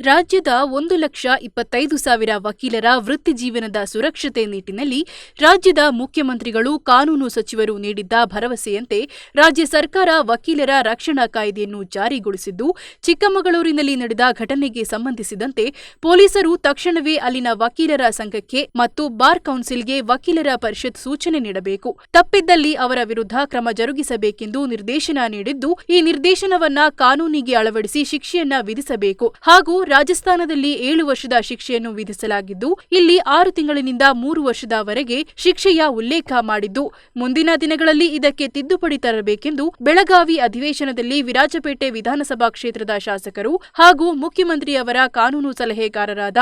ರಾಜ್ಯದ ಒಂದು ಲಕ್ಷ ಇಪ್ಪತ್ತೈದು ಸಾವಿರ ವಕೀಲರ ವೃತ್ತಿ ಜೀವನದ ಸುರಕ್ಷತೆ ನಿಟ್ಟಿನಲ್ಲಿ ರಾಜ್ಯದ ಮುಖ್ಯಮಂತ್ರಿಗಳು, ಕಾನೂನು ಸಚಿವರು ನೀಡಿದ್ದ ಭರವಸೆಯಂತೆ ರಾಜ್ಯ ಸರ್ಕಾರ ವಕೀಲರ ರಕ್ಷಣಾ ಕಾಯ್ದೆಯನ್ನು ಜಾರಿಗೊಳಿಸಿದ್ದು, ಚಿಕ್ಕಮಗಳೂರಿನಲ್ಲಿ ನಡೆದ ಘಟನೆಗೆ ಸಂಬಂಧಿಸಿದಂತೆ ಪೊಲೀಸರು ತಕ್ಷಣವೇ ಅಲ್ಲಿನ ವಕೀಲರ ಸಂಘಕ್ಕೆ ಮತ್ತು ಬಾರ್ ಕೌನ್ಸಿಲ್ಗೆ ವಕೀಲರ ಪರಿಷತ್ ಸೂಚನೆ ನೀಡಬೇಕು. ತಪ್ಪಿದ್ದಲ್ಲಿ ಅವರ ವಿರುದ್ಧ ಕ್ರಮ ಜರುಗಿಸಬೇಕೆಂದು ನಿರ್ದೇಶನ ನೀಡಿದ್ದು, ಈ ನಿರ್ದೇಶನವನ್ನ ಕಾನೂನಿಗೆ ಅಳವಡಿಸಿ ಶಿಕ್ಷೆಯನ್ನ ವಿಧಿಸಬೇಕು. ಹಾಗೂ ರಾಜಸ್ಥಾನದಲ್ಲಿ ಏಳು ವರ್ಷದ ಶಿಕ್ಷೆಯನ್ನು ವಿಧಿಸಲಾಗಿದ್ದು, ಇಲ್ಲಿ ಆರು ತಿಂಗಳಿನಿಂದ ಮೂರು ವರ್ಷದವರೆಗೆ ಶಿಕ್ಷೆಯ ಉಲ್ಲೇಖ ಮಾಡಿದ್ದು, ಮುಂದಿನ ದಿನಗಳಲ್ಲಿ ಇದಕ್ಕೆ ತಿದ್ದುಪಡಿ ತರಬೇಕೆಂದು ಬೆಳಗಾವಿ ಅಧಿವೇಶನದಲ್ಲಿ ವಿರಾಜಪೇಟೆ ವಿಧಾನಸಭಾ ಕ್ಷೇತ್ರದ ಶಾಸಕರು ಹಾಗೂ ಮುಖ್ಯಮಂತ್ರಿಯವರ ಕಾನೂನು ಸಲಹೆಗಾರರಾದ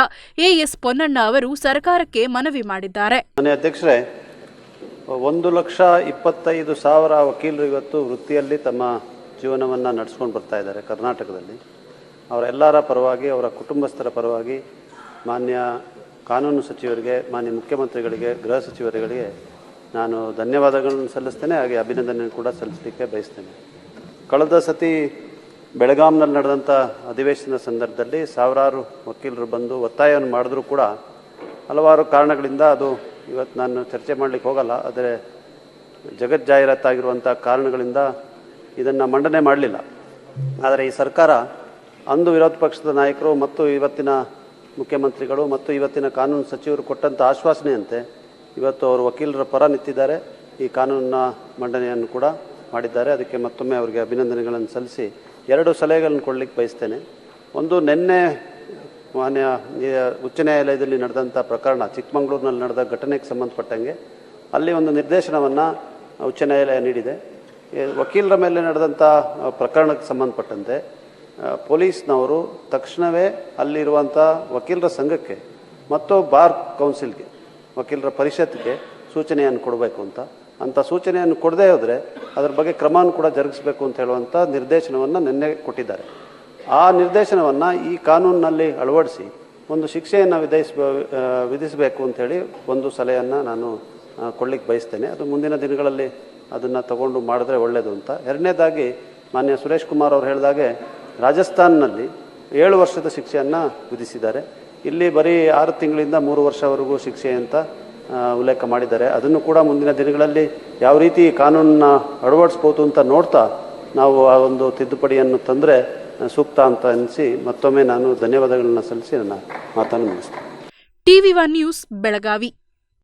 ಎಎಸ್ ಪೊನ್ನಣ್ಣ ಅವರು ಸರ್ಕಾರಕ್ಕೆ ಮನವಿ ಮಾಡಿದ್ದಾರೆ. ಒಂದು ಲಕ್ಷ ಇಪ್ಪತ್ತೈದು ಸಾವಿರ ವಕೀಲರು ಇವತ್ತು ವೃತ್ತಿಯಲ್ಲಿ ತಮ್ಮ ಜೀವನವನ್ನು ನಡೆಸ್ಕೊಂಡು ಬರ್ತಾ ಇದ್ದಾರೆ ಕರ್ನಾಟಕದಲ್ಲಿ. ಅವರೆಲ್ಲರ ಪರವಾಗಿ, ಅವರ ಕುಟುಂಬಸ್ಥರ ಪರವಾಗಿ ಮಾನ್ಯ ಕಾನೂನು ಸಚಿವರಿಗೆ, ಮಾನ್ಯ ಮುಖ್ಯಮಂತ್ರಿಗಳಿಗೆ, ಗೃಹ ಸಚಿವರುಗಳಿಗೆ ನಾನು ಧನ್ಯವಾದಗಳನ್ನು ಸಲ್ಲಿಸ್ತೇನೆ, ಹಾಗೆ ಅಭಿನಂದನೆ ಕೂಡ ಸಲ್ಲಿಸಲಿಕ್ಕೆ ಬಯಸ್ತೇನೆ. ಕಳೆದ ಸತಿ ಬೆಳಗಾಂನಲ್ಲಿ ನಡೆದಂಥ ಅಧಿವೇಶನದ ಸಂದರ್ಭದಲ್ಲಿ ಸಾವಿರಾರು ವಕೀಲರು ಬಂದು ಒತ್ತಾಯವನ್ನು ಮಾಡಿದ್ರೂ ಕೂಡ ಹಲವಾರು ಕಾರಣಗಳಿಂದ ಅದು ಇವತ್ತು ನಾನು ಚರ್ಚೆ ಮಾಡಲಿಕ್ಕೆ ಹೋಗಲ್ಲ, ಆದರೆ ಜಗತ್ ಜಾಹೀರಾತಾಗಿರುವಂಥ ಕಾರಣಗಳಿಂದ ಇದನ್ನು ಮಂಡನೆ ಮಾಡಲಿಲ್ಲ. ಆದರೆ ಈ ಸರ್ಕಾರ ಅಂದು ವಿರೋಧ ಪಕ್ಷದ ನಾಯಕರು ಮತ್ತು ಇವತ್ತಿನ ಮುಖ್ಯಮಂತ್ರಿಗಳು ಮತ್ತು ಇವತ್ತಿನ ಕಾನೂನು ಸಚಿವರು ಕೊಟ್ಟಂಥ ಆಶ್ವಾಸನೆಯಂತೆ ಇವತ್ತು ಅವರು ವಕೀಲರ ಪರ ನಿಂತಿದ್ದಾರೆ. ಈ ಕಾನೂನಿನ ಮಂಡನೆಯನ್ನು ಕೂಡ ಮಾಡಿದ್ದಾರೆ. ಅದಕ್ಕೆ ಮತ್ತೊಮ್ಮೆ ಅವರಿಗೆ ಅಭಿನಂದನೆಗಳನ್ನು ಸಲ್ಲಿಸಿ ಎರಡು ಸಲಹೆಗಳನ್ನು ಕೊಡಲಿಕ್ಕೆ ಬಯಸ್ತೇನೆ. ಒಂದು ನಿನ್ನೆ ಮಾನ್ಯ ಉಚ್ಚ ನ್ಯಾಯಾಲಯದಲ್ಲಿ ನಡೆದಂಥ ಪ್ರಕರಣ ಚಿಕ್ಕಮಗಳೂರಿನಲ್ಲಿ ನಡೆದ ಘಟನೆಗೆ ಸಂಬಂಧಪಟ್ಟಂಗೆ ಅಲ್ಲಿ ಒಂದು ನಿರ್ದೇಶನವನ್ನು ಉಚ್ಚ ನ್ಯಾಯಾಲಯ ನೀಡಿದೆ. ವಕೀಲರ ಮೇಲೆ ನಡೆದಂಥ ಪ್ರಕರಣಕ್ಕೆ ಸಂಬಂಧಪಟ್ಟಂತೆ ಪೊಲೀಸ್ನವರು ತಕ್ಷಣವೇ ಅಲ್ಲಿರುವಂಥ ವಕೀಲರ ಸಂಘಕ್ಕೆ ಮತ್ತು ಬಾರ್ ಕೌನ್ಸಿಲ್ಗೆ, ವಕೀಲರ ಪರಿಷತ್ಗೆ ಸೂಚನೆಯನ್ನು ಕೊಡಬೇಕು ಅಂತ. ಅಂಥ ಸೂಚನೆಯನ್ನು ಕೊಡದೇ ಹೋದರೆ ಅದರ ಬಗ್ಗೆ ಕ್ರಮವನ್ನು ಕೂಡ ಜರುಗಿಸಬೇಕು ಅಂತ ಹೇಳುವಂಥ ನಿರ್ದೇಶನವನ್ನು ನಿನ್ನೆ ಕೊಟ್ಟಿದ್ದಾರೆ. ಆ ನಿರ್ದೇಶನವನ್ನು ಈ ಕಾನೂನಿನಲ್ಲಿ ಅಳವಡಿಸಿ ಒಂದು ಶಿಕ್ಷೆಯನ್ನು ವಿಧಿಸ ವಿಧಿಸಬೇಕು ಅಂಥೇಳಿ ಒಂದು ಸಲಹೆಯನ್ನು ನಾನು ಕೊಡಲಿಕ್ಕೆ ಬಯಸ್ತೇನೆ. ಅದು ಮುಂದಿನ ದಿನಗಳಲ್ಲಿ ಅದನ್ನು ತಗೊಂಡು ಮಾಡಿದ್ರೆ ಒಳ್ಳೆಯದು ಅಂತ. ಎರಡನೇದಾಗಿ ಮಾನ್ಯ ಸುರೇಶ್ ಕುಮಾರ್ ಅವರು ಹೇಳಿದಾಗೆ ರಾಜಸ್ಥಾನ್ನಲ್ಲಿ ಏಳು ವರ್ಷದ ಶಿಕ್ಷೆಯನ್ನು ವಿಧಿಸಿದ್ದಾರೆ. ಇಲ್ಲಿ ಬರೀ ಆರು ತಿಂಗಳಿಂದ ಮೂರು ವರ್ಷವರೆಗೂ ಶಿಕ್ಷೆ ಅಂತ ಉಲ್ಲೇಖ ಮಾಡಿದ್ದಾರೆ. ಅದನ್ನು ಕೂಡ ಮುಂದಿನ ದಿನಗಳಲ್ಲಿ ಯಾವ ರೀತಿ ಕಾನೂನನ್ನ ಅಳವಡಿಸ್ಬೋದು ಅಂತ ನೋಡ್ತಾ ನಾವು ಆ ಒಂದು ತಿದ್ದುಪಡಿಯನ್ನು ತಂದರೆ ಸೂಕ್ತ ಅಂತ ಅನಿಸಿ ಮತ್ತೊಮ್ಮೆ ನಾನು ಧನ್ಯವಾದಗಳನ್ನ ಸಲ್ಲಿಸಿ ನನ್ನ ಮಾತನ್ನು ಮುಗಿಸ್ತೇನೆ. TV one news Belagavi.